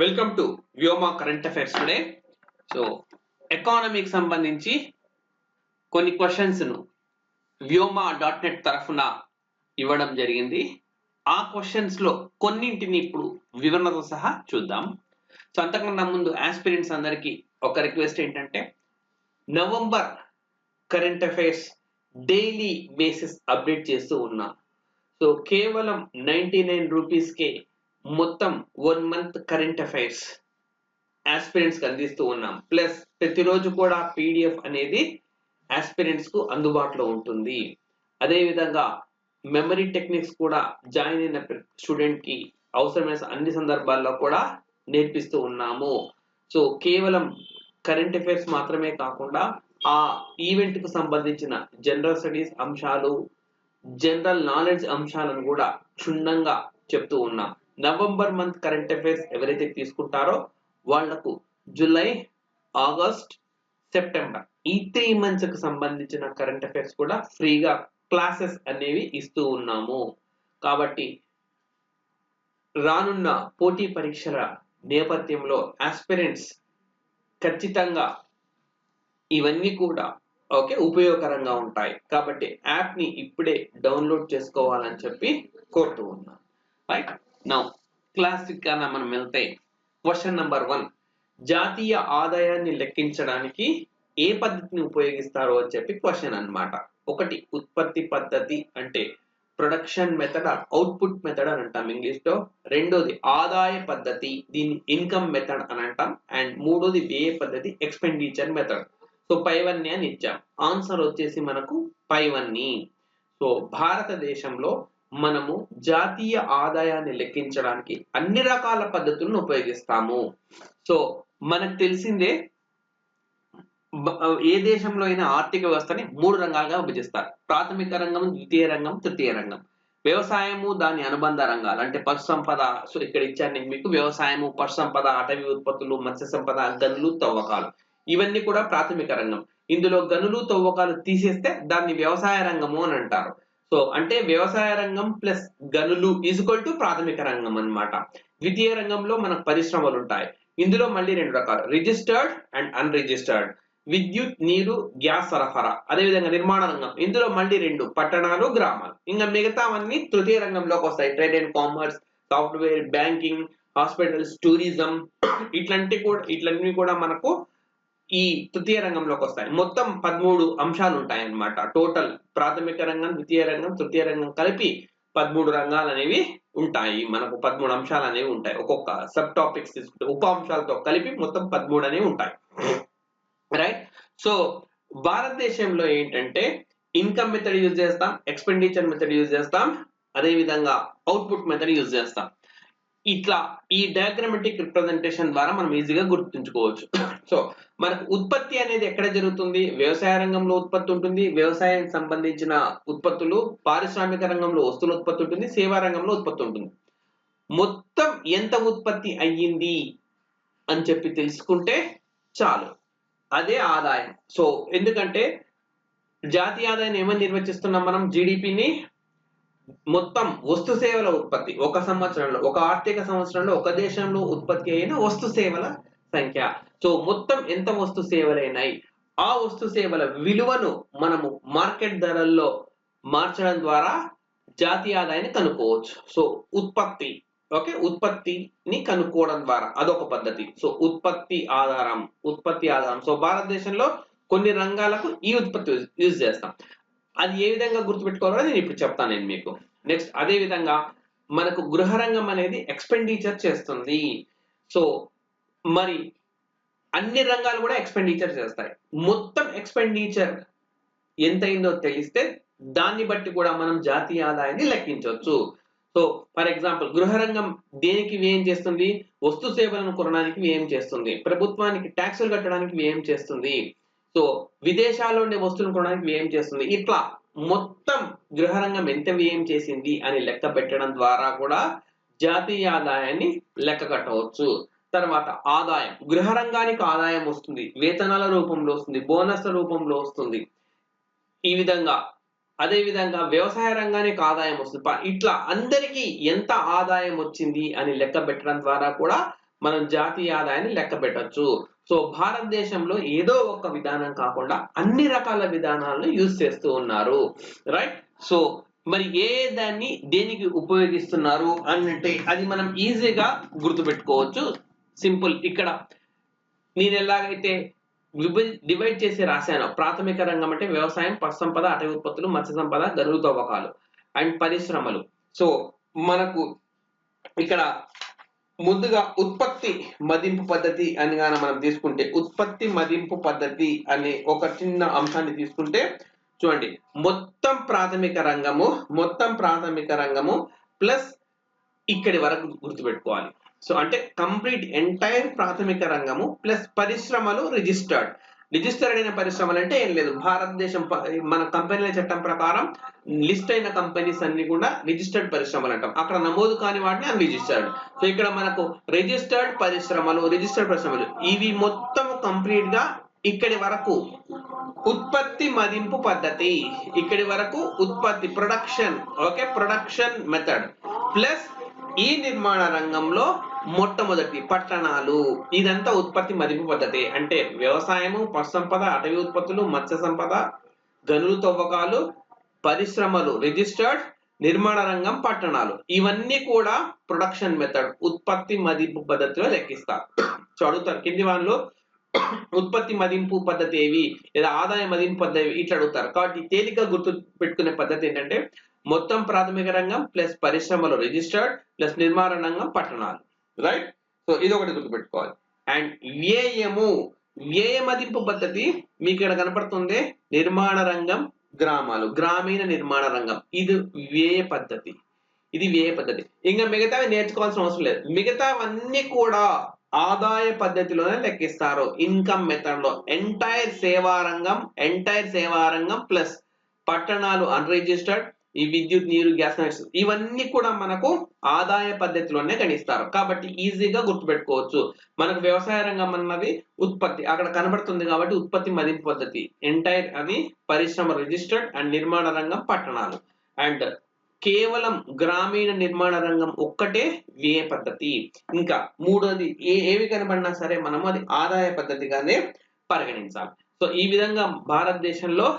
Welcome to Vyoma current affairs today so ఎకానమీకి సంబంధించి కొన్ని క్వశ్చన్స్ను వ్యోమా డాట్ నెట్ తరఫున ఇవ్వడం జరిగింది. ఆ క్వశ్చన్స్లో కొన్నింటిని ఇప్పుడు వివరణతో సహా చూద్దాం. సో అంతకన్నా ముందు ఆస్పిరెంట్స్ అందరికీ ఒక రిక్వెస్ట్ ఏంటంటే November current affairs daily basis update చేస్తూ ఉన్నా. సో కేవలం నైంటీ నైన్ రూపీస్కే మొత్తం వన్ మంత్ కరెంట్ అఫైర్స్ ఆస్పిరెంట్స్కి అందిస్తూ ఉన్నాం. ప్లస్ ప్రతిరోజు కూడా పీడిఎఫ్ అనేది ఆస్పిరెంట్స్కు అందుబాటులో ఉంటుంది. అదేవిధంగా మెమరీ టెక్నిక్స్ కూడా జాయిన్ అయిన స్టూడెంట్కి అవసరమైన అన్ని సందర్భాల్లో కూడా నేర్పిస్తూ ఉన్నాము. సో కేవలం కరెంట్ అఫైర్స్ మాత్రమే కాకుండా ఆ ఈవెంట్కు సంబంధించిన జనరల్ స్టడీస్ అంశాలు జనరల్ నాలెడ్జ్ అంశాలను కూడా క్షుణ్ణంగా చెప్తూ ఉన్నాం. నవంబర్ మంత్ కరెంట్ అఫైర్స్ ఎవరైతే తీసుకుంటారో వాళ్ళకు జూలై ఆగస్ట్ సెప్టెంబర్ ఈ త్రీ మంత్స్కు సంబంధించిన కరెంట్ అఫైర్స్ కూడా ఫ్రీగా క్లాసెస్ అనేవి ఇస్తూ ఉన్నాము. కాబట్టి రానున్న పోటీ పరీక్షల నేపథ్యంలో ఆస్పిరెంట్స్ ఖచ్చితంగా ఇవన్నీ కూడా ఓకే ఉపయోగకరంగా ఉంటాయి. కాబట్టి యాప్ని ఇప్పుడే డౌన్లోడ్ చేసుకోవాలని చెప్పి కోరుతూ ఉన్నాను. రైట్ నౌ క్లాసిక్గా మనం వెళ్తే క్వశ్చన్ నంబర్ వన్ జాతీయ ఆదాయాన్ని లెక్కించడానికి ఏ పద్ధతిని ఉపయోగిస్తారు అని చెప్పి క్వశ్చన్ అన్నమాట. ఒకటి ఉత్పత్తి పద్ధతి అంటే ప్రొడక్షన్ మెథడ్ అవుట్పుట్ మెథడ్ అని అంటాం ఇంగ్లీష్లో రెండోది ఆదాయ పద్ధతి దీన్ని ఇన్కమ్ మెథడ్ అని అంటాం. అండ్ మూడోది వ్యయ పద్ధతి ఎక్స్పెండిచర్ మెథడ్ సో పైవన్నీ అని ఇచ్చాం. ఆన్సర్ వచ్చేసి మనకు పైవన్నీ సో భారతదేశంలో మనము జాతీయ ఆదాయాన్ని లెక్కించడానికి అన్ని రకాల పద్ధతులను ఉపయోగిస్తాము. సో మనకు తెలిసిందే ఏ దేశంలో అయినా ఆర్థిక వ్యవస్థని మూడు రంగాలుగా విభజిస్తారు. ప్రాథమిక రంగం ద్వితీయ రంగం తృతీయ రంగం. వ్యవసాయము దాని అనుబంధ రంగాలు. అంటే పశు సంపద సో ఇక్కడ ఇచ్చాను నేను మీకు. వ్యవసాయము పశు సంపద అటవీ ఉత్పత్తులు మత్స్య సంపద గనులు తవ్వకాలు. ఇవన్నీ కూడా ప్రాథమిక రంగం. ఇందులో గనులు తవ్వకాలు తీసేస్తే దాన్ని వ్యవసాయ రంగము అని అంటారు. సో అంటే వ్యవసాయ రంగం ప్లస్ గనులు ఈజ్వల్ టు ప్రాథమిక రంగం అన్నమాట. ద్వితీయ రంగంలో మనకు పరిశ్రమలు ఉంటాయి. ఇందులో మళ్ళీ రెండు రకాలు. Registered and unregistered. విద్యుత్ నీరు గ్యాస్ సరఫరా. అదేవిధంగా నిర్మాణ రంగం. ఇందులో మళ్ళీ రెండు. పట్టణాలు గ్రామాలు. ఇంకా మిగతావన్నీ తృతీయ రంగంలోకి వస్తాయి. Trade and commerce software banking hospitals tourism. ఇట్లాంటి కూడా ఇట్లన్నీ కూడా మనకు ఈ తృతీయ రంగంలోకి వస్తాయి. మొత్తం పదమూడు అంశాలు ఉంటాయి అన్నమాట టోటల్ ప్రాథమిక రంగం ద్వితీయ రంగం తృతీయ రంగం కలిపి పదమూడు రంగాలు అనేవి ఉంటాయి. మనకు పదమూడు అంశాలు అనేవి ఉంటాయి. ఒక్కొక్క సబ్ టాపిక్స్ తీసుకుంటే ఉప అంశాలతో కలిపి మొత్తం పదమూడు అనేవి ఉంటాయి. రైట్ సో భారతదేశంలో ఏంటంటే ఇన్కమ్ మెథడ్ యూజ్ చేస్తాం ఎక్స్పెండిచర్ మెథడ్ యూజ్ చేస్తాం అదే విధంగా అవుట్పుట్ మెథడ్ యూజ్ చేస్తాం. ఇట్లా ఈ డయాగ్రమెటిక్ రిప్రజెంటేషన్ ద్వారా మనం ఈజీగా గుర్తుంచుకోవచ్చు. సో మన ఉత్పత్తి అనేది ఎక్కడ జరుగుతుంది? వ్యవసాయ రంగంలో ఉత్పత్తి ఉంటుంది. వ్యవసాయానికి సంబంధించిన ఉత్పత్తులు పారిశ్రామిక రంగంలో వస్తువుల ఉత్పత్తి ఉంటుంది. సేవా రంగంలో ఉత్పత్తి ఉంటుంది. మొత్తం ఎంత ఉత్పత్తి అయ్యింది అని చెప్పి తెలుసుకుంటే చాలు. అదే ఆదాయం. సో ఎందుకంటే జాతీయ ఆదాయం ఏమని నిర్వచిస్తున్నాం మనం? జీడిపిని మొత్తం వస్తు సేవల ఉత్పత్తి. ఒక సంవత్సరంలో ఒక ఆర్థిక సంవత్సరంలో ఒక దేశంలో ఉత్పత్తి అయిన వస్తు సేవల సంఖ్య. సో మొత్తం ఎంత వస్తు సేవలైనాయి? ఆ వస్తు సేవల విలువను మనము మార్కెట్ ధరల్లో మార్చడం ద్వారా జాతీయ ఆదాయాన్ని కనుక్కోవచ్చు. సో ఉత్పత్తి ఓకే? ఉత్పత్తిని కనుక్కోవడం ద్వారా. అదొక పద్ధతి. సో ఉత్పత్తి ఆధారం ఉత్పత్తి ఆధారం. సో భారతదేశంలో కొన్ని రంగాలకు ఈ ఉత్పత్తి యూజ్ చేస్తాం. అది ఏ విధంగా గుర్తుపెట్టుకోవాలో నేను ఇప్పుడు చెప్తాను నేను మీకు. నెక్స్ట్ అదే విధంగా మనకు గృహ రంగం అనేది ఎక్స్పెండిచర్ చేస్తుంది. సో మరి అన్ని రంగాలు కూడా ఎక్స్పెండిచర్ చేస్తాయి. మొత్తం ఎక్స్పెండిచర్ ఎంత అయిందో తెలిస్తే దాన్ని బట్టి కూడా మనం జాతీయ ఆదాయాన్ని లెక్కించవచ్చు. సో ఫర్ ఎగ్జాంపుల్ గృహరంగం దేనికి వ్యయం చేస్తుంది? వస్తు సేవలను కొనడానికి వ్యయం చేస్తుంది. ప్రభుత్వానికి ట్యాక్సులు కట్టడానికి వ్యయం చేస్తుంది. సో విదేశాల్లో ఉండే వస్తువులను కొనడానికి వ్యయం చేస్తుంది. ఇట్లా మొత్తం గృహరంగం ఎంత వ్యయం చేసింది అని లెక్క పెట్టడం ద్వారా కూడా జాతీయ ఆదాయాన్ని లెక్క కట్టవచ్చు. తర్వాత ఆదాయం. గృహరంగానికి ఆదాయం వస్తుంది. వేతనాల రూపంలో వస్తుంది. బోనస్ల రూపంలో వస్తుంది. ఈ విధంగా అదే విధంగా వ్యవసాయ రంగానికి ఆదాయం వస్తుంది. ఇట్లా అందరికీ ఎంత ఆదాయం వచ్చింది అని లెక్క పెట్టడం ద్వారా కూడా మనం జాతీయ ఆదాయాన్ని లెక్క పెట్టచ్చు. సో భారతదేశంలో ఏదో ఒక విధానం కాకుండా అన్ని రకాల విధానాలను యూజ్ చేస్తూ ఉన్నారు. రైట్? సో మరి ఏ దాన్ని దేనికి ఉపయోగిస్తున్నారు అంటే అది మనం ఈజీగా గుర్తుపెట్టుకోవచ్చు. సింపుల్ ఇక్కడ నేను ఎలాగైతే డివైడ్ చేసి రాశాను ప్రాథమిక రంగం అంటే వ్యవసాయం పశు సంపద అటవీ ఉత్పత్తులు మత్స్య సంపద గనులు తవ్వకాలు అండ్ పరిశ్రమలు. సో మనకు ఇక్కడ ముందుగా ఉత్పత్తి మదింపు పద్ధతి అనిగాన మనం తీసుకుంటే ఉత్పత్తి మదింపు పద్ధతి అనే ఒక చిన్న అంశాన్ని తీసుకుంటే చూడండి మొత్తం ప్రాథమిక రంగము మొత్తం ప్రాథమిక రంగము ప్లస్ ఇక్కడి వరకు గుర్తుపెట్టుకోవాలి. సో అంటే కంప్లీట్ ఎంటైర్ ప్రాథమిక రంగము ప్లస్ పరిశ్రమలు రిజిస్టర్డ్. రిజిస్టర్డ్ అయిన పరిశ్రమలు అంటే ఏం లేదు. భారతదేశం మన కంపెనీల చట్టం ప్రకారం లిస్ట్ అయిన కంపెనీస్ అన్ని కూడా రిజిస్టర్డ్ పరిశ్రమలు అంటాం. అక్కడ నమోదు కాని వాటిని అన్రిజిస్టర్డ్ సో ఇక్కడ మనకు రిజిస్టర్డ్ పరిశ్రమలు రిజిస్టర్డ్ పరిశ్రమలు ఇవి మొత్తం కంప్లీట్గా ఇక్కడి వరకు ఉత్పత్తి మదింపు పద్ధతి. ఇక్కడి వరకు ఉత్పత్తి production okay production method plus ఈ నిర్మాణ రంగంలో మొట్టమొదటి పట్టణాలు. ఇదంతా ఉత్పత్తి మదింపు పద్ధతి. అంటే వ్యవసాయము పశు సంపద అటవీ ఉత్పత్తులు మత్స్య సంపద గనులు తవ్వకాలు పరిశ్రమలు రిజిస్టర్డ్ నిర్మాణ రంగం పట్టణాలు. ఇవన్నీ కూడా ప్రొడక్షన్ మెథడ్ ఉత్పత్తి మదింపు పద్ధతిలో లెక్కిస్తారు. సో అడుగుతారు కింది వాళ్ళు ఉత్పత్తి మదింపు పద్ధతి ఏవి? లేదా ఆదాయ మదింపు పద్ధతి ఇట్లా అడుగుతారు. కాబట్టి తేలిక గుర్తు పెట్టుకునే పద్ధతి ఏంటంటే మొత్తం ప్రాథమిక రంగం ప్లస్ పరిశ్రమలు రిజిస్టర్డ్ ప్లస్ నిర్మాణ రంగం పట్టణాలు. రైట్ సో ఇది ఒకటి గుర్తుపెట్టుకోవాలి. అండ్ వ్యయము వ్యయ మదింపు పద్ధతి మీకు ఇక్కడ కనపడుతుంది. నిర్మాణ రంగం గ్రామాలు గ్రామీణ నిర్మాణ రంగం. ఇది వ్యయ పద్ధతి. ఇది వ్యయ పద్ధతి. ఇంకా మిగతావి నేర్చుకోవాల్సిన అవసరం లేదు. మిగతావన్నీ కూడా ఆదాయ పద్ధతిలోనే లెక్కిస్తారు. ఇన్కమ్ మెథడ్లో. ఎంటైర్ సేవారంగం ఎంటైర్ సేవారంగం ప్లస్ పట్టణాలు అన్రిజిస్టర్డ్ ఈ విద్యుత్ నీరు గ్యాస్ కనెక్షన్ ఇవన్నీ కూడా మనకు ఆదాయ పద్ధతిలోనే గణిస్తారు. కాబట్టి ఈజీగా గుర్తుపెట్టుకోవచ్చు. మనకు వ్యవసాయ రంగం అన్నది ఉత్పత్తి అక్కడ కనబడుతుంది కాబట్టి ఉత్పత్తి మదింపు పద్ధతి ఎంటైర్ అని పరిశ్రమ రిజిస్టర్డ్ అండ్ నిర్మాణ రంగం పట్టణాలు. అండ్ కేవలం గ్రామీణ నిర్మాణ రంగం ఒక్కటే వ్యయ పద్ధతి. ఇంకా మూడోది ఏ ఏవి కనబడినా సరే మనము అది ఆదాయ పద్ధతిగానే పరిగణించాలి. సో ఈ విధంగా భారతదేశంలో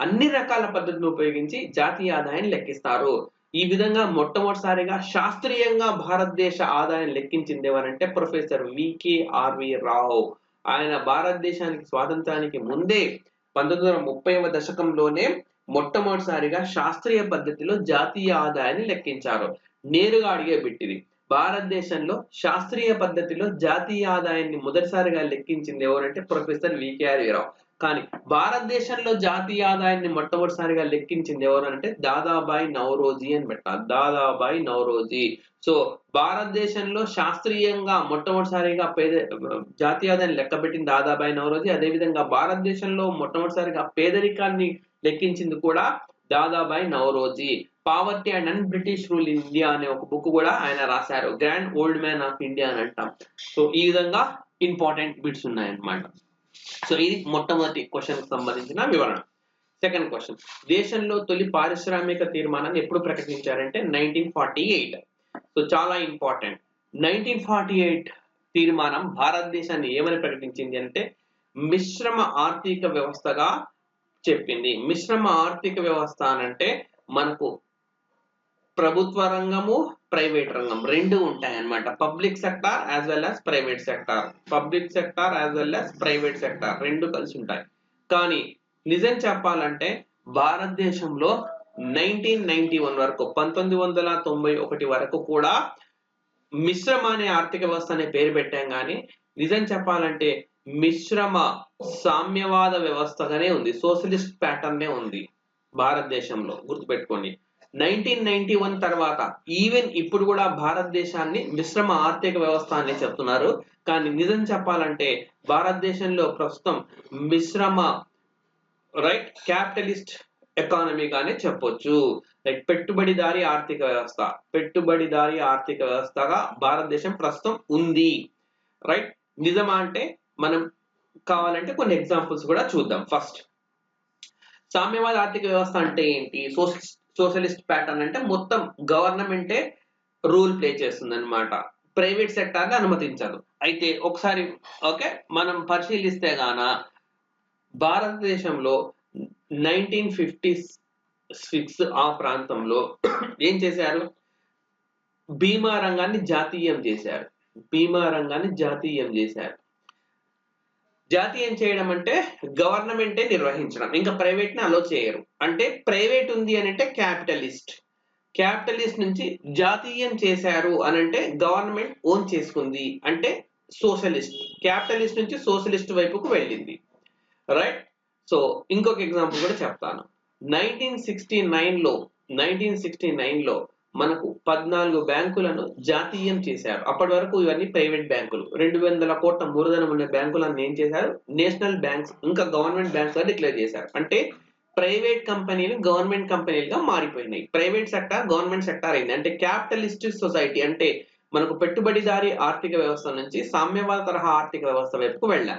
అన్ని రకాల పద్ధతులు ఉపయోగించి జాతీయ ఆదాయాన్ని లెక్కిస్తారు. ఈ విధంగా మొట్టమొదటిసారిగా శాస్త్రీయంగా భారతదేశ ఆదాయం లెక్కించింది ఎవరంటే ప్రొఫెసర్ వికే ఆర్వి రావు. ఆయన భారతదేశానికి స్వాతంత్రానికి ముందే పంతొమ్మిది వందల ముప్పైవ దశకంలోనే మొట్టమొదటిసారిగా శాస్త్రీయ పద్ధతిలో జాతీయ ఆదాయాన్ని లెక్కించారు. నేరుగా అడిగే బిట్టిది. భారతదేశంలో శాస్త్రీయ పద్ధతిలో జాతీయ ఆదాయాన్ని మొదటిసారిగా లెక్కించింది ఎవరంటే ప్రొఫెసర్ వికేఆర్ రావు. కానీ భారతదేశంలో జాతీయ ఆదాయాన్ని మొట్టమొదటిసారిగా లెక్కించింది ఎవరంటే దాదాబాయి నవరోజీ అని పెట్టాలి. దాదాబాయి నవరోజీ సో భారతదేశంలో శాస్త్రీయంగా మొట్టమొదటిసారిగా పేద జాతీయ ఆదాయాన్ని లెక్కబెట్టింది దాదాబాయి నవరోజీ అదేవిధంగా భారతదేశంలో మొట్టమొదటిసారిగా పేదరికాన్ని లెక్కించింది కూడా Dadabhai Naoroji poverty and un British rule India అనే ఒక బుక్ కూడా ఆయన రాశారు. Grand old man of India అని అంటాం. సో ఈ విధంగా ఇంపార్టెంట్ బిట్స్ ఉన్నాయన్నమాట. సో ఇది మొట్టమొదటి క్వశ్చన్ సంబంధించిన వివరణ. సెకండ్ క్వశ్చన్ దేశంలో తొలి పారిశ్రామిక తీర్మానాన్ని ఎప్పుడు ప్రకటించారంటే నైన్టీన్ ఫార్టీ ఎయిట్ సో చాలా ఇంపార్టెంట్ నైన్టీన్ ఫార్టీ ఎయిట్ తీర్మానం భారతదేశాన్ని ఏమని ప్రకటించింది అంటే మిశ్రమ ఆర్థిక వ్యవస్థగా చెప్పింది. మిశ్రమ ఆర్థిక వ్యవస్థ అనంటే మనకు ప్రభుత్వ రంగము ప్రైవేట్ రంగం రెండు ఉంటాయన్నమాట. Public sector as well as private sector. Public sector as well as private sector రెండు కలిసి ఉంటాయి. కానీ నిజం చెప్పాలంటే భారతదేశంలో నైన్టీన్ నైన్టీ వన్ వరకు పంతొమ్మిది వందల తొంభై ఒకటి వరకు కూడా మిశ్రమ అనే ఆర్థిక వ్యవస్థ అనే పేరు పెట్టాం కానీ నిజం చెప్పాలంటే మిశ్రమ సామ్యవాద వ్యవస్థగానే ఉంది. సోషలిస్ట్ ప్యాటర్నే ఉంది భారతదేశంలో గుర్తుపెట్టుకోండి. నైన్టీన్ నైన్టీ వన్ తర్వాత ఈవెన్ ఇప్పుడు కూడా భారతదేశాన్ని మిశ్రమ ఆర్థిక వ్యవస్థ అని చెప్తున్నారు. కానీ నిజం చెప్పాలంటే భారతదేశంలో ప్రస్తుతం మిశ్రమ రైట్ క్యాపిటలిస్ట్ ఎకానమీగానే చెప్పొచ్చు. లైక్ పెట్టుబడిదారి ఆర్థిక వ్యవస్థ పెట్టుబడిదారి ఆర్థిక వ్యవస్థగా భారతదేశం ప్రస్తుతం ఉంది. రైట్ నిజమా అంటే మనం కావాలంటే కొన్ని ఎగ్జాంపుల్స్ కూడా చూద్దాం. ఫస్ట్ సామ్యవాద ఆర్థిక వ్యవస్థ అంటే ఏంటి? సోషలిస్ట్ సోషలిస్ట్ ప్యాటర్న్ అంటే మొత్తం గవర్నమెంటే రూల్ ప్లే చేస్తుంది అనమాట ప్రైవేట్ సెక్టార్ని అనుమతించదు. అయితే ఒకసారి ఓకే మనం పరిశీలిస్తే గాన భారతదేశంలో నైన్టీన్ ఫిఫ్టీ సిక్స్ ఆ ప్రాంతంలో ఏం చేశారు? బీమా రంగాన్ని జాతీయం చేశారు. బీమా రంగాన్ని జాతీయం చేశారు. జాతీయం చేయడం అంటే గవర్నమెంటే నిర్వహించడం. ఇంకా ప్రైవేట్ని అలో చేయరు. అంటే ప్రైవేట్ ఉంది అని అంటే క్యాపిటలిస్ట్. క్యాపిటలిస్ట్ నుంచి జాతీయం చేశారు అని అంటే గవర్నమెంట్ ఓన్ చేసుకుంది అంటే సోషలిస్ట్. క్యాపిటలిస్ట్ నుంచి సోషలిస్ట్ వైపుకు వెళ్ళింది. రైట్ సో ఇంకొక ఎగ్జాంపుల్ కూడా చెప్తాను. నైన్టీన్ సిక్స్టీ నైన్లో నైన్టీన్ సిక్స్టీ నైన్లో మనకు పద్నాలుగు బ్యాంకులను జాతీయం చేశారు. అప్పటి వరకు ఇవన్నీ ప్రైవేట్ బ్యాంకులు. రెండు వందల కోట్ల మూలధనం ఉన్న బ్యాంకులను ఏం చేశారు? నేషనల్ బ్యాంక్స్ ఇంకా గవర్నమెంట్ బ్యాంక్స్గా డిక్లేర్ చేశారు. అంటే ప్రైవేట్ కంపెనీలు గవర్నమెంట్ కంపెనీలుగా మారిపోయినాయి. ప్రైవేట్ సెక్టార్ గవర్నమెంట్ సెక్టార్ అయింది. అంటే క్యాపిటలిస్ట్ సొసైటీ అంటే మనకు పెట్టుబడిదారి ఆర్థిక వ్యవస్థ నుంచి సామ్యవాద తరహా ఆర్థిక వ్యవస్థ వైపుకు వెళ్ళాం.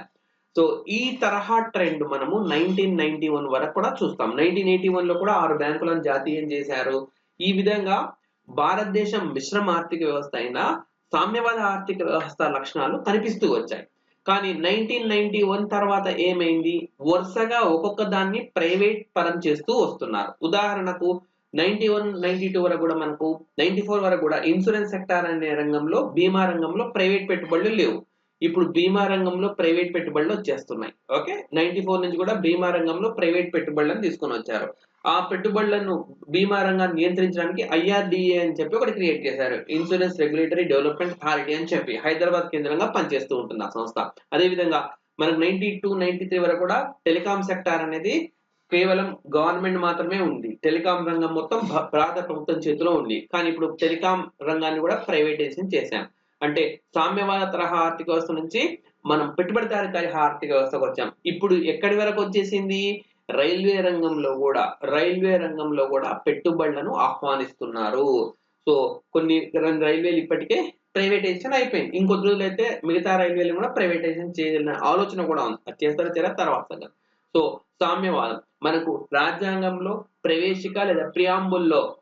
సో ఈ తరహా ట్రెండ్ మనము నైన్టీన్ నైన్టీ వన్ వరకు కూడా చూస్తాం. నైన్టీన్ ఎయిటీ వన్లో కూడా ఆరు బ్యాంకులను జాతీయం చేశారు. ఈ విధంగా భారతదేశం మిశ్రమ ఆర్థిక వ్యవస్థ అయినా సామ్యవాద ఆర్థిక వ్యవస్థ లక్షణాలు కనిపిస్తూ వచ్చాయి. కానీ నైన్టీన్ నైన్టీ వన్ తర్వాత ఏమైంది? వరుసగా ఒక్కొక్క దాన్ని ప్రైవేట్ పరం చేస్తూ వస్తున్నారు. ఉదాహరణకు నైన్టీ వన్ నైన్టీ టూ వరకు కూడా మనకు నైన్టీ ఫోర్ వరకు కూడా ఇన్సూరెన్స్ సెక్టార్ అనే రంగంలో బీమా రంగంలో ప్రైవేట్ పెట్టుబడులు లేవు. ఇప్పుడు బీమా రంగంలో ప్రైవేట్ పెట్టుబడులు వచ్చేస్తున్నాయి. ఓకే? నైన్టీ ఫోర్ నుంచి కూడా బీమా రంగంలో ప్రైవేట్ పెట్టుబడులను తీసుకొని వచ్చారు. ఆ పెట్టుబడులను బీమా రంగాన్ని నియంత్రించడానికి ఐఆర్డిఏ అని చెప్పి ఒకటి క్రియేట్ చేశారు. ఇన్సూరెన్స్ రెగ్యులేటరీ డెవలప్మెంట్ అథారిటీ అని చెప్పి హైదరాబాద్ కేంద్రంగా పనిచేస్తూ ఉంటుంది ఆ సంస్థ. అదేవిధంగా మనకు నైన్టీ టూ నైన్టీ త్రీ వరకు కూడా టెలికాం సెక్టార్ అనేది కేవలం గవర్నమెంట్ మాత్రమే ఉంది. టెలికాం రంగం మొత్తం భారత ప్రభుత్వం చేతిలో ఉంది. కానీ ఇప్పుడు టెలికాం రంగాన్ని కూడా ప్రైవేటైజేషన్ చేశాం. అంటే సామ్యవాద తరహా ఆర్థిక వ్యవస్థ నుంచి మనం పెట్టుబడిదారి తరహా ఆర్థిక వ్యవస్థకు వచ్చాం. ఇప్పుడు ఎక్కడి వరకు వచ్చేసింది? రైల్వే రంగంలో కూడా రైల్వే రంగంలో కూడా పెట్టుబడులను ఆహ్వానిస్తున్నారు. సో కొన్ని రెండు రైల్వేలు ఇప్పటికే ప్రైవేటైజేషన్ అయిపోయింది. ఇంకొద్ది రోజులు అయితే మిగతా రైల్వేలు కూడా ప్రైవేటైజేషన్ చేయాలనే ఆలోచన కూడా ఉంది. అది చేస్తారో చేరా తర్వాత సో సామ్యవాదం. మనకు రాజ్యాంగంలో ప్రవేశిక లేదా ప్రియాంబుల్లో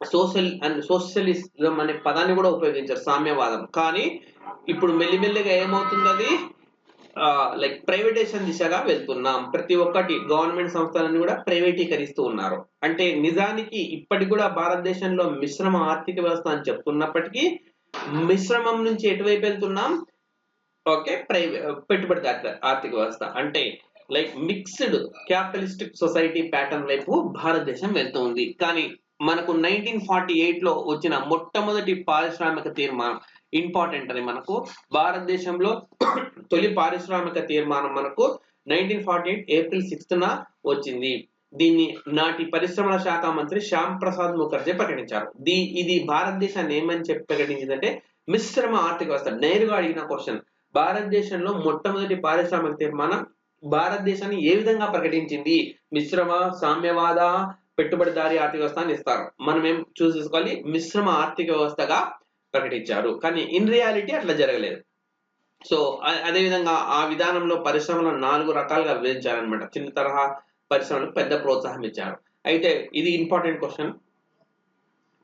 సోషల్ అండ్ సోషలిజం అనే పదాన్ని కూడా ఉపయోగించారు సామ్యవాదం. కానీ ఇప్పుడు మెల్లిమెల్లిగా ఏమవుతుంది అది లైక్ ప్రైవేటైజేషన్ దిశగా వెళ్తున్నాం. ప్రతి ఒక్కటి గవర్నమెంట్ సంస్థలన్నీ కూడా ప్రైవేటీకరిస్తూ ఉన్నారు. అంటే నిజానికి ఇప్పటికి కూడా భారతదేశంలో మిశ్రమ ఆర్థిక వ్యవస్థ అని చెప్తున్నప్పటికీ మిశ్రమం నుంచి ఎటువైపు వెళ్తున్నాం? ఓకే ప్రైవే పెట్టుబడి ఆర్థిక వ్యవస్థ. అంటే like mixed capitalistic society pattern వైపు భారతదేశం వెళ్తుంది కానీ మనకు నైన్టీన్ ఫార్టీ ఎయిట్లో వచ్చిన మొట్టమొదటి పారిశ్రామిక తీర్మానం ఇంపార్టెంట్ అని మనకు భారతదేశంలో తొలి పారిశ్రామిక తీర్మానం మనకు nineteen forty eight April sixth న వచ్చింది. దీన్ని నాటి పరిశ్రమల శాఖ మంత్రి శ్యామ్ ప్రసాద్ ముఖర్జీ ప్రకటించారు. దీ ఇది భారతదేశాన్ని ఏమని చెప్పి ప్రకటించిందంటే మిశ్రమ ఆర్థిక వ్యవస్థ. నేరుగా అడిగిన క్వశ్చన్ భారతదేశంలో మొట్టమొదటి పారిశ్రామిక తీర్మానం భారతదేశాన్ని ఏ విధంగా ప్రకటించింది? మిశ్రమ సామ్యవాద పెట్టుబడిదారి ఆర్థిక వ్యవస్థ అని ఇస్తారు. మనం ఏం చూసేసుకోవాలి మిశ్రమ ఆర్థిక వ్యవస్థగా ప్రకటించారు. కానీ ఇన్ రియాలిటీ అట్లా జరగలేదు. సో అదేవిధంగా అదే విధంగా ఆ విధానంలో పరిశ్రమలను నాలుగు రకాలుగా విభజించారనమాట చిన్న తరహా పరిశ్రమలకు పెద్ద ప్రోత్సాహం ఇచ్చారు. అయితే ఇది ఇంపార్టెంట్ క్వశ్చన్.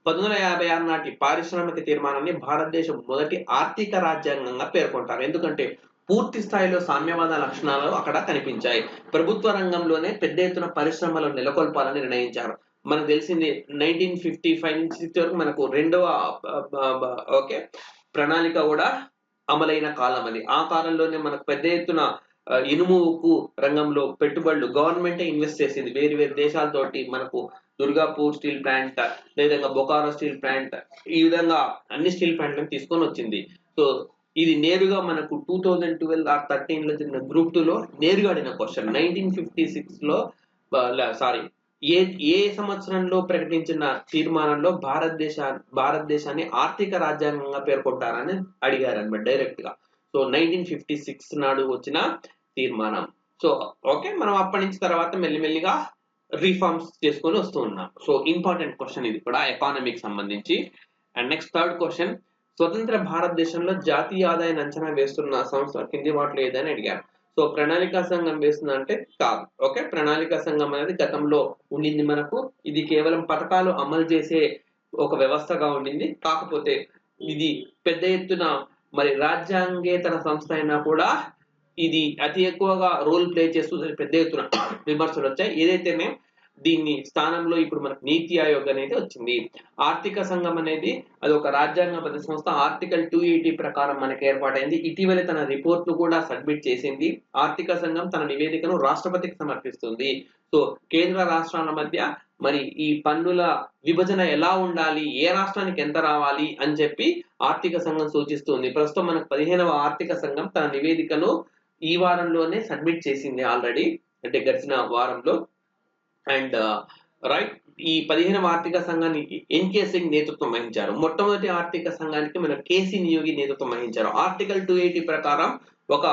పంతొమ్మిది వందల యాభై ఆరు నాటి పారిశ్రామిక తీర్మానాన్ని భారతదేశం మొదటి ఆర్థిక రాజ్యాంగంగా పేర్కొంటారు. ఎందుకంటే పూర్తి స్థాయిలో సామ్యవాద లక్షణాలు అక్కడ కనిపించాయి. ప్రభుత్వ రంగంలోనే పెద్ద ఎత్తున పరిశ్రమలు నెలకొల్పాలని నిర్ణయించారు. మనకు తెలిసింది నైన్టీన్ ఫిఫ్టీ ఫైవ్ నుంచి వరకు మనకు రెండవ ఓకే ప్రణాళిక కూడా అమలైన కాలం అది. ఆ కాలంలోనే మనకు పెద్ద ఎత్తున ఇనుము ఉక్కు రంగంలో పెట్టుబడులు గవర్నమెంటే ఇన్వెస్ట్ చేసింది. వేరు వేరు దేశాలతోటి మనకు దుర్గాపూర్ స్టీల్ ప్లాంట్ అదేవిధంగా బొకారో స్టీల్ ప్లాంట్ ఈ విధంగా అన్ని స్టీల్ ప్లాంట్లను తీసుకొని వచ్చింది. సో ఇది నేరుగా మనకు టూ థౌజండ్ ట్వెల్వ్ ఆర్ థర్టీన్లో జరిగిన గ్రూప్ టూ లో నేరుగా అడిగిన క్వశ్చన్. నైన్టీన్ ఫిఫ్టీ సిక్స్లో సారీ ఏ ఏ సంవత్సరంలో ప్రకటించిన తీర్మానంలో భారతదేశ భారతదేశాన్ని ఆర్థిక రాజ్యాంగంగా పేర్కొంటారని అడిగారు అనమాట డైరెక్ట్గా సో నైన్టీన్ ఫిఫ్టీ సిక్స్ నాడు వచ్చిన తీర్మానం. సో ఓకే మనం అప్పటి నుంచి తర్వాత మెల్లిమెల్లిగా రిఫార్మ్స్ చేసుకొని వస్తూ ఉన్నాం. సో ఇంపార్టెంట్ క్వశ్చన్ ఇది కూడా ఎకానమీకి సంబంధించి. అండ్ నెక్స్ట్ థర్డ్ క్వశ్చన్ స్వతంత్ర భారతదేశంలో జాతీయ ఆదాయాన్ని అంచనా వేస్తున్న సంస్థ కింది వాటిలో ఏదని అడిగారు. సో ప్రణాళికా సంఘం వేస్తుంది అంటే కాదు. ఓకే? ప్రణాళికా సంఘం అనేది గతంలో ఉండింది మనకు. ఇది కేవలం పథకాలు అమలు చేసే ఒక వ్యవస్థగా ఉండింది. కాకపోతే ఇది పెద్ద ఎత్తున మరి రాజ్యాంగేతర సంస్థ అయినా కూడా ఇది అతి ఎక్కువగా రోల్ ప్లే చేస్తుంది పెద్ద ఎత్తున విమర్శలు వచ్చాయి. ఏదైతేనే దీన్ని స్థానంలో ఇప్పుడు మనకు నీతి ఆయోగ్ అనేది వచ్చింది. ఆర్థిక సంఘం అనేది అది ఒక రాజ్యాంగబద్ధ సంస్థ. ఆర్టికల్ టూ ఎయిటీ ప్రకారం మనకి ఏర్పాటైంది. ఇటీవల తన రిపోర్ట్ను కూడా సబ్మిట్ చేసింది. ఆర్థిక సంఘం తన నివేదికను రాష్ట్రపతికి సమర్పిస్తుంది. సో కేంద్ర రాష్ట్రాల మధ్య మరి ఈ పన్నుల విభజన ఎలా ఉండాలి? ఏ రాష్ట్రానికి ఎంత రావాలి? అని చెప్పి ఆర్థిక సంఘం సూచిస్తుంది. ప్రస్తుతం మనకు పదిహేనవ ఆర్థిక సంఘం తన నివేదికను ఈ వారంలోనే సబ్మిట్ చేసింది ఆల్రెడీ. అంటే గడిచిన వారంలో. అండ్ రైట్ ఈ పదిహేనవ ఆర్థిక సంఘాన్ని ఎన్కే సింగ్ నేతృత్వం వహించారు. మొట్టమొదటి ఆర్థిక సంఘానికి మన కేసీ నియోగి నేతృత్వం వహించారు. ఆర్టికల్ టూ ఎయిటీ ప్రకారం ఒక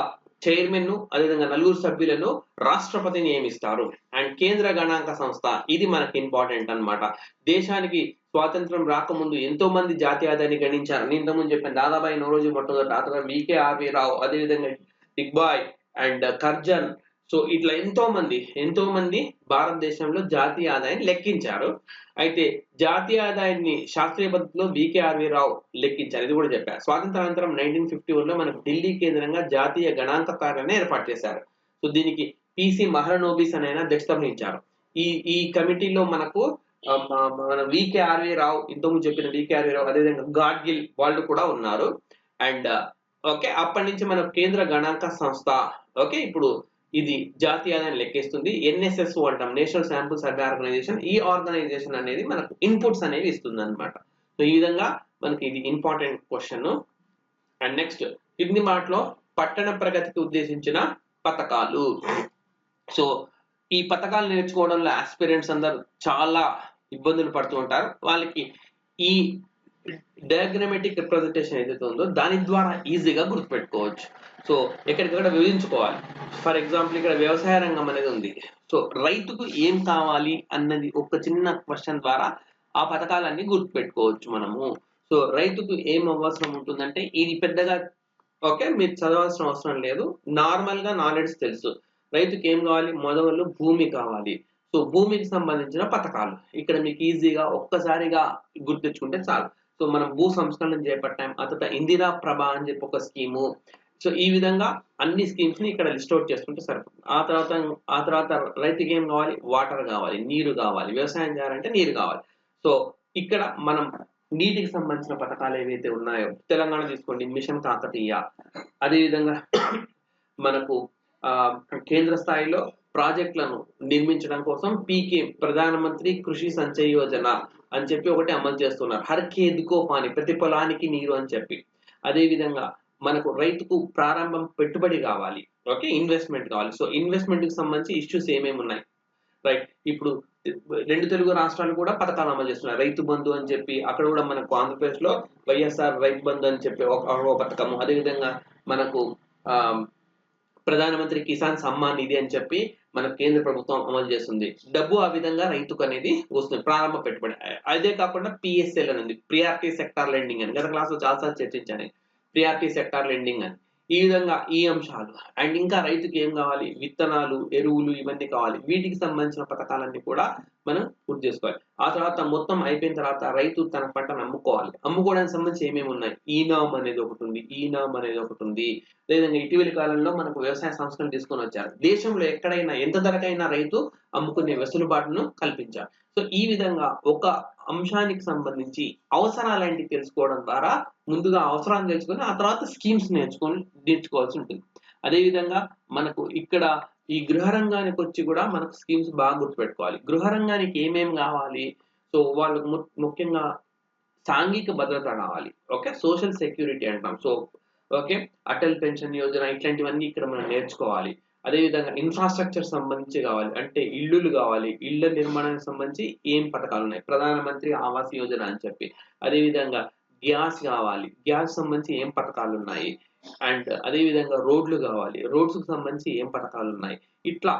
చైర్మన్ను అదేవిధంగా నలుగురు సభ్యులను రాష్ట్రపతి నియమిస్తారు. అండ్ కేంద్ర గణాంక సంస్థ ఇది మనకి ఇంపార్టెంట్ అన్నమాట. దేశానికి స్వాతంత్రం రాకముందు ఎంతో మంది జాతీయ ఆదాయాన్ని గణించారు. నేను ఇంతకుముందు చెప్పాను దాదాబాయి నవరోజు మొట్టమొదటి ఆ తర్వాత వికే ఆర్వి రావు అదేవిధంగా దిగ్బాయ్ అండ్ కర్జన్ సో ఇట్లా ఎంతో మంది ఎంతో మంది భారతదేశంలో జాతీయ ఆదాయాన్ని లెక్కించారు. అయితే జాతీయ ఆదాయాన్ని శాస్త్రీయ పద్ధతిలో వికేఆర్వి రావు లెక్కించారు. ఇది కూడా చెప్పారు స్వాతంత్రానంతరం నైన్టీన్ ఫిఫ్టీ వన్లో మనకు ఢిల్లీ కేంద్రంగా జాతీయ గణాంక కార్యాన్ని ఏర్పాటు చేశారు. సో దీనికి పిసి మహరనోబిస్ అని ఆయన అధ్యక్షత వహించారు ఈ ఈ కమిటీలో మనకు ఆ, మ- మన వికేఆర్వి రావు ఇంతకుముందు చెప్పిన వికేఆర్వి రావు అదేవిధంగా గాడ్గిల్ వాళ్ళు కూడా ఉన్నారు. అండ్ ఓకే అప్పటి నుంచి మన కేంద్ర గణాంక సంస్థ ఓకే ఇప్పుడు ఇది జాతీయ ఆదాయాన్ని లెక్కిస్తుంది. ఎన్ఎస్ఎస్ అంటాం నేషనల్ శాంపుల్ సర్వే ఆర్గనైజేషన్ ఈ ఆర్గనైజేషన్ అనేది మనకు ఇన్పుట్స్ అనేవి ఇస్తుంది అనమాట సో ఈ విధంగా మనకి ఇది ఇంపార్టెంట్ క్వశ్చన్. అండ్ నెక్స్ట్ కింది మాటలో పట్టణ ప్రగతికి ఉద్దేశించిన పథకాలు. సో ఈ పథకాలు నేర్చుకోవడంలో ఆస్పిరెంట్స్ అందరూ చాలా ఇబ్బందులు పడుతూ ఉంటారు. వాళ్ళకి ఈ డయాగ్రమేటిక్ రిప్రజెంటేషన్ ఏదైతే ఉందో దాని ద్వారా ఈజీగా గుర్తుపెట్టుకోవచ్చు. సో ఎక్కడికక్కడ విభజించుకోవాలి. ఫర్ ఎగ్జాంపుల్ ఇక్కడ వ్యవసాయ రంగం అనేది ఉంది. సో రైతుకు ఏం కావాలి అన్నది ఒక చిన్న క్వశ్చన్ ద్వారా ఆ పథకాలన్నీ గుర్తుపెట్టుకోవచ్చు మనము. సో రైతుకు ఏం అవసరం ఉంటుందంటే ఇది పెద్దగా ఓకే మీరు చదవాల్సిన అవసరం లేదు. నార్మల్గా నాలెడ్జ్ తెలుసు. రైతుకి ఏం కావాలి? మొదలు భూమి కావాలి. సో భూమికి సంబంధించిన పథకాలు. ఇక్కడ మీకు ఈజీగా ఒక్కసారిగా గుర్తించుకుంటే చాలు. సో మనం భూ సంస్కరణ చేపట్టాం ఆ తర్వాత ఇందిరా ప్రభ అని చెప్పి ఒక స్కీము. సో ఈ విధంగా అన్ని స్కీమ్స్ని ఇక్కడ లిస్ట్ అవుట్ చేసుకుంటే సరిపోతుంది. ఆ తర్వాత ఆ తర్వాత రైతుకి ఏం కావాలి? వాటర్ కావాలి నీరు కావాలి వ్యవసాయం చేయాలంటే నీరు కావాలి. సో ఇక్కడ మనం నీటికి సంబంధించిన పథకాలు ఏవైతే ఉన్నాయో తెలంగాణ తీసుకోండి మిషన్ కాకతీయ. అదేవిధంగా మనకు ఆ, కేంద్ర స్థాయిలో ప్రాజెక్టులను నిర్మించడం కోసం పీకే ప్రధానమంత్రి కృషి సంచయ్ యోజన. అని చెప్పి ఒకటి అమలు చేస్తున్నారు. హర్ ఖేద్కో పాని ప్రతి పొలానికి నీరు అని చెప్పి. అదేవిధంగా మనకు రైతుకు ప్రారంభం పెట్టుబడి కావాలి. ఓకే ఇన్వెస్ట్మెంట్ కావాలి. సో ఇన్వెస్ట్మెంట్కి సంబంధించి ఇష్యూస్ ఏమేమి ఉన్నాయి? రైట్ ఇప్పుడు రెండు తెలుగు రాష్ట్రాలు కూడా పథకాలు అమలు చేస్తున్నాయి. రైతు బంధు అని చెప్పి అక్కడ కూడా మనకు ఆంధ్రప్రదేశ్లో వైఎస్ఆర్ రైతు బంధు అని చెప్పి ఒక ఒక పథకము. అదేవిధంగా మనకు ఆ ప్రధానమంత్రి కిసాన్ సమ్మాన్ నిధి అని చెప్పి మన కేంద్ర ప్రభుత్వం అమలు చేస్తుంది. డబ్బు ఆ విధంగా రైతుకు అనేది వస్తుంది. ప్రారంభ పెట్టుబడి. అదే కాకుండా పిఎస్ఎల్ అని ఉంది. ప్రియారిటీ సెక్టార్ లెండింగ్ అని. గత క్లాస్లో చాలాసార్లు చర్చించాను. ప్రియారిటీ సెక్టార్ లెండింగ్ అని. ఈ విధంగా ఈ అంశాలు. అండ్ ఇంకా రైతుకి ఏం కావాలి? విత్తనాలు ఎరువులు ఇవన్నీ కావాలి. వీటికి సంబంధించిన పథకాలన్నీ కూడా మనం పూర్తి చేసుకోవాలి. ఆ తర్వాత మొత్తం అయిపోయిన తర్వాత రైతు తన పంటను అమ్ముకోవాలి. అమ్ముకోవడానికి సంబంధించి ఏమేమి ఉన్నాయి? ఈనామ్ అనేది ఒకటి ఉంది ఈనామ్ అనేది ఒకటి ఉంది. అదేవిధంగా ఇటీవలి కాలంలో మనకు వ్యవసాయ సంస్థలు తీసుకొని వచ్చారు. దేశంలో ఎక్కడైనా ఎంత ధరకైనా రైతు అమ్ముకునే వెసులుబాటును కల్పించారు సో ఈ విధంగా ఒక అంశానికి సంబంధించి అవసరాలేంటి తెలుసుకోవడం ద్వారా ముందుగా అవసరాన్ని తెలుసుకొని ఆ తర్వాత స్కీమ్స్ నేర్చుకొని నేర్చుకోవాల్సి ఉంటుంది. అదేవిధంగా మనకు ఇక్కడ ఈ గృహ రంగానికి వచ్చి కూడా మనకు స్కీమ్స్ బాగా గుర్తుపెట్టుకోవాలి. గృహ రంగానికి ఏమేమి కావాలి? సో వాళ్ళకు ము- ముఖ్యంగా సాంఘిక భద్రత కావాలి ఓకే? సోషల్ సెక్యూరిటీ అంటాం. So okay? Atal pension Yojana ఇట్లాంటివన్నీ ఇక్కడ మనం నేర్చుకోవాలి. అదేవిధంగా ఇన్ఫ్రాస్ట్రక్చర్ సంబంధించి కావాలి అంటే ఇల్లులు కావాలి ఇళ్ళ నిర్మాణానికి సంబంధించి ఏం పథకాలు ఉన్నాయి? ప్రధానమంత్రి ఆవాస్ యోజన అని చెప్పి. అదేవిధంగా గ్యాస్ కావాలి గ్యాస్ సంబంధించి ఏం పథకాలు ఉన్నాయి? అండ్ అదేవిధంగా రోడ్లు కావాలి రోడ్స్కు సంబంధించి ఏం పథకాలు ఉన్నాయి? ఇట్లా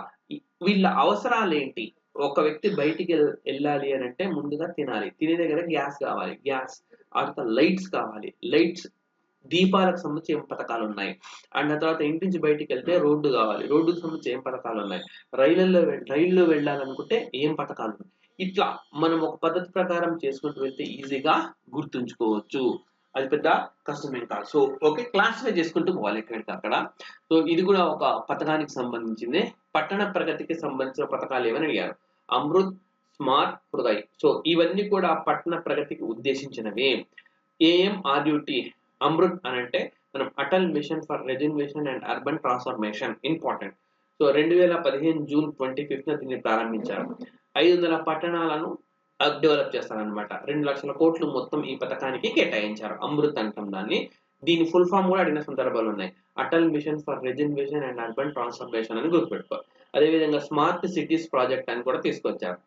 వీళ్ళ అవసరాలు ఏంటి ఒక వ్యక్తి బయటికి వెళ్ళాలి అని అంటే ముందుగా తినాలి. తినే దగ్గర గ్యాస్ కావాలి గ్యాస్. ఆ తర్వాత లైట్స్ కావాలి. లైట్స్ దీపాలకు సంబంధించి ఏం పథకాలు ఉన్నాయి అండ్ ఆ తర్వాత ఇంటి నుంచి బయటికి వెళ్తే రోడ్డు కావాలి. రోడ్డుకు సంబంధించి ఏం పథకాలు ఉన్నాయి రైళ్ళలో రైల్లో వెళ్ళాలనుకుంటే ఏం పథకాలు ఉన్నాయి ఇట్లా మనం ఒక పద్ధతి ప్రకారం చేసుకుంటూ వెళ్తే ఈజీగా గుర్తుంచుకోవచ్చు. అది పెద్ద కష్టమేం కాదు. సో ఓకే క్లాసిఫై చేసుకుంటూ పోవాలి ఎక్కడికి అక్కడ. సో ఇది కూడా ఒక పథకానికి సంబంధించింది. పట్టణ ప్రగతికి సంబంధించిన పథకాలు ఏమని అడిగారు? అమృత్ స్మార్ట్ హృదయ్. సో ఇవన్నీ కూడా పట్టణ ప్రగతికి ఉద్దేశించినవి. ఏఎంఆర్యుటి అమృత్ అని అంటే మనం Atal mission for reservation and urban transformation important. So రెండు వేల పదిహేను జూన్ ట్వంటీ ఫిఫ్త్ దీన్ని ప్రారంభించారు. ఐదు వందల పట్టణాలను డెవలప్ చేస్తారనమాట రెండు లక్షల కోట్లు మొత్తం ఈ పథకానికి కేటాయించారు అమృత్ అంటాం దాన్ని. దీని ఫుల్ ఫామ్ కూడా అడిగిన సందర్భాలు ఉన్నాయి. Atal mission for reservation and urban transformation అని గుర్తుపెట్టుకో. అదేవిధంగా స్మార్ట్ సిటీస్ ప్రాజెక్ట్ అని కూడా తీసుకొచ్చారు.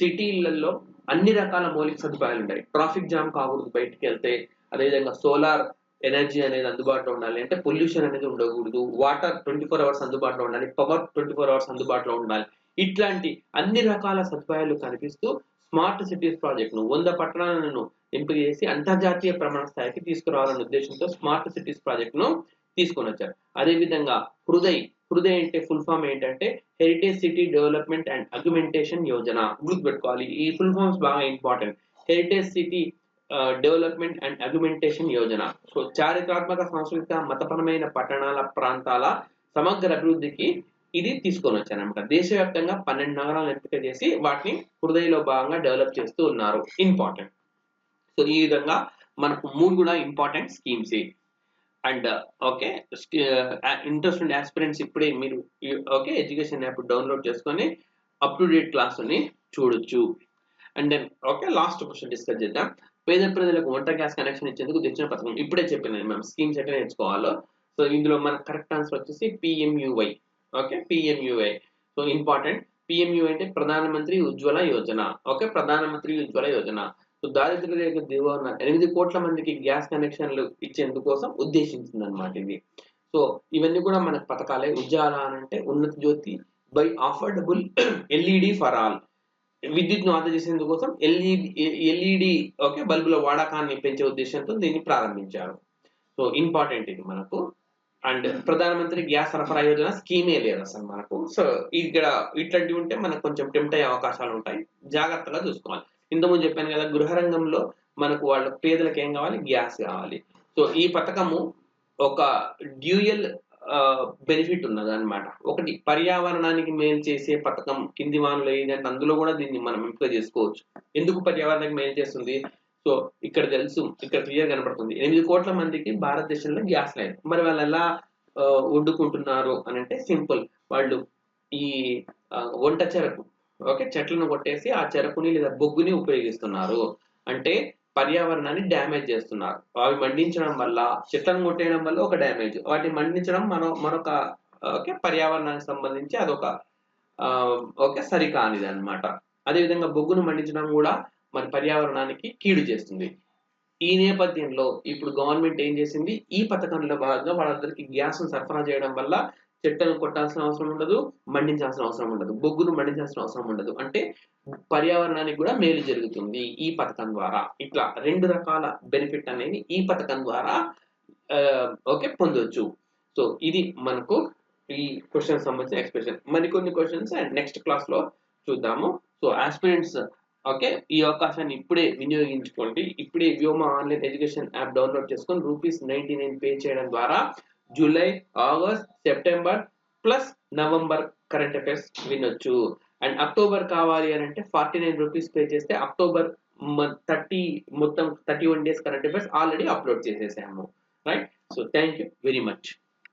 సిటీలలో అన్ని రకాల మౌలిక సదుపాయాలు ఉంటాయి ట్రాఫిక్ జామ్ కాకూడదు బయటికి వెళ్తే అదేవిధంగా సోలార్ ఎనర్జీ అనేది అందుబాటులో ఉండాలి అంటే పొల్యూషన్ అనేది ఉండకూడదు. వాటర్ ట్వంటీ ఫోర్ అవర్స్ అందుబాటులో ఉండాలి. పవర్ ట్వంటీ ఫోర్ అవర్స్ అందుబాటులో ఉండాలి. ఇట్లాంటి అన్ని రకాల సదుపాయాలు కనిపిస్తూ స్మార్ట్ సిటీస్ ప్రాజెక్ట్ను వంద పట్టణాలను ఎంపిక చేసి అంతర్జాతీయ ప్రమాణ స్థాయికి తీసుకురావాలనే ఉద్దేశంతో స్మార్ట్ సిటీస్ ప్రాజెక్ట్ను తీసుకొని వచ్చారు. అదేవిధంగా హృదయ్ హృదయ్ అంటే ఫుల్ ఫామ్ ఏంటంటే heritage city development and augmentation Yojana గుర్తుపెట్టుకోవాలి. ఈ ఫుల్ ఫామ్స్ బాగా important. Heritage city development and augmentation Yojana. So చారిత్రాత్మక సాంస్కృతిక మతపరమైన పట్టణాల ప్రాంతాల సమగ్ర అభివృద్ధికి ఇది తీసుకొని వచ్చారు అనమాట దేశవ్యాప్తంగా పన్నెండు నగరాలను ఎంపిక చేసి వాటిని హృదయలో భాగంగా డెవలప్ చేస్తూ ఉన్నారు. ఇంపార్టెంట్ సో ఈ విధంగా మనకు మూడు కూడా important schemes and okay interest ఉండే ఆస్పిరెంట్స్ ఇప్పుడే మీరు ఓకే ఎడ్యుకేషన్ యాప్ డౌన్లోడ్ చేసుకొని అప్ టు డేట్ క్లాస్ని చూడొచ్చు. And then okay last question discuss చేద్దాం. పేద ప్రజలకు వంట గ్యాస్ కనెక్షన్ ఇచ్చేందుకు తెచ్చిన పథకం. ఇప్పుడే చెప్పిన మనం స్కీమ్స్ ఎట్లా నేర్చుకోవాలో. సో ఇందులో మన కరెక్ట్ ఆన్సర్ వచ్చేసి PMUY. Okay? PMUY. So important. PMU అంటే ప్రధానమంత్రి ఉజ్వల యోజన. ఓకే? ప్రధానమంత్రి ఉజ్వల యోజన. సో దారిద్ర్య రేఖ దిగువన ఎనిమిది కోట్ల మందికి గ్యాస్ కనెక్షన్లు ఇచ్చేందుకోసం ఉద్దేశించింది అనమాట ఇది. సో ఇవన్నీ కూడా మనకు పథకాలే. ఉజ్జాల అని అంటే Unnat Jyoti by affordable LED for all. విద్యుత్ను ఆదా చేసేందుకోసం ఎల్ఈడి ఎల్ఈడి ఓకే బల్బుల వాడకాన్ని పెంచే ఉద్దేశంతో దీన్ని ప్రారంభించారు. సో ఇంపార్టెంట్ ఇది మనకు. అండ్ ప్రధానమంత్రి గ్యాస్ సరఫరా యోజన స్కీమే లేదు అసలు మనకు. సో ఇక్కడ ఇట్లాంటివి ఉంటే మనకు కొంచెం టెంప్ట్ అయ్యే అవకాశాలు ఉంటాయి. జాగ్రత్తగా చూసుకోవాలి. ఇంతకుముందు చెప్పాను కదా గృహ రంగంలో మనకు వాళ్ళ పేదలకు ఏం కావాలి? గ్యాస్ కావాలి. సో ఈ పథకము ఒక డ్యూయల్ బెనిఫిట్ ఉన్నది అనమాట ఒకటి పర్యావరణానికి మేలు చేసే పథకం కింది వానలు ఏంటంటే అందులో కూడా దీన్ని మనం ఎంపిక చేసుకోవచ్చు. ఎందుకు పర్యావరణానికి మేలు చేస్తుంది? సో ఇక్కడ తెలుసు ఇక్కడ క్లియర్ కనబడుతుంది. ఎనిమిది కోట్ల మందికి భారతదేశంలో గ్యాస్ లైన్. మరి వాళ్ళు ఎలా వండుకుంటున్నారు అని అంటే సింపుల్. వాళ్ళు ఈ వంట చెరకు ఓకే చెట్లను కొట్టేసి ఆ చెరకుని లేదా బొగ్గుని ఉపయోగిస్తున్నారు. అంటే పర్యావరణాన్ని డ్యామేజ్ చేస్తున్నారు. అవి మండించడం వల్ల చెట్లను కొట్టేయడం వల్ల ఒక డ్యామేజ్. వాటిని మండించడం మరో మరొక ఓకే పర్యావరణానికి సంబంధించి అదొక ఓకే సరికానిది అనమాట అదేవిధంగా బొగ్గును మండించడం కూడా మన పర్యావరణానికి కీడు చేస్తుంది. ఈ నేపథ్యంలో ఇప్పుడు గవర్నమెంట్ ఏం చేసింది? ఈ పథకంలో భాగంగా వాళ్ళందరికీ గ్యాస్ సరఫరా చేయడం వల్ల చెట్లను కొట్టాల్సిన అవసరం ఉండదు మండించాల్సిన అవసరం ఉండదు. బొగ్గును మండించాల్సిన అవసరం ఉండదు. అంటే పర్యావరణానికి కూడా మేలు జరుగుతుంది ఈ పథకం ద్వారా. ఇట్లా రెండు రకాల బెనిఫిట్ అనేది ఈ పథకం ద్వారా ఓకే పొందొచ్చు. సో ఇది మనకు ఈ క్వశ్చన్ సంబంధించిన ఎక్స్ప్రెషన్ మరికొన్ని క్వశ్చన్స్ అండ్ నెక్స్ట్ క్లాస్లో చూద్దాము. సో ఆస్పిరెంట్స్ ఓకే ఈ అవకాశాన్ని ఇప్పుడే వినియోగించుకోండి. ఇప్పుడే Vyoma online education app download చేసుకొని రూపీస్ నైన్టీ నైన్ పే చేయడం ద్వారా July August September plus November current affairs వినొచ్చు. అండ్ అక్టోబర్ కావాలి అని అంటే ఫార్టీ నైన్ రూపీస్ పే చేస్తే అక్టోబర్ థర్టీ మొత్తం thirty one days current affairs already upload చేసేసాము. Right? So thank you very much.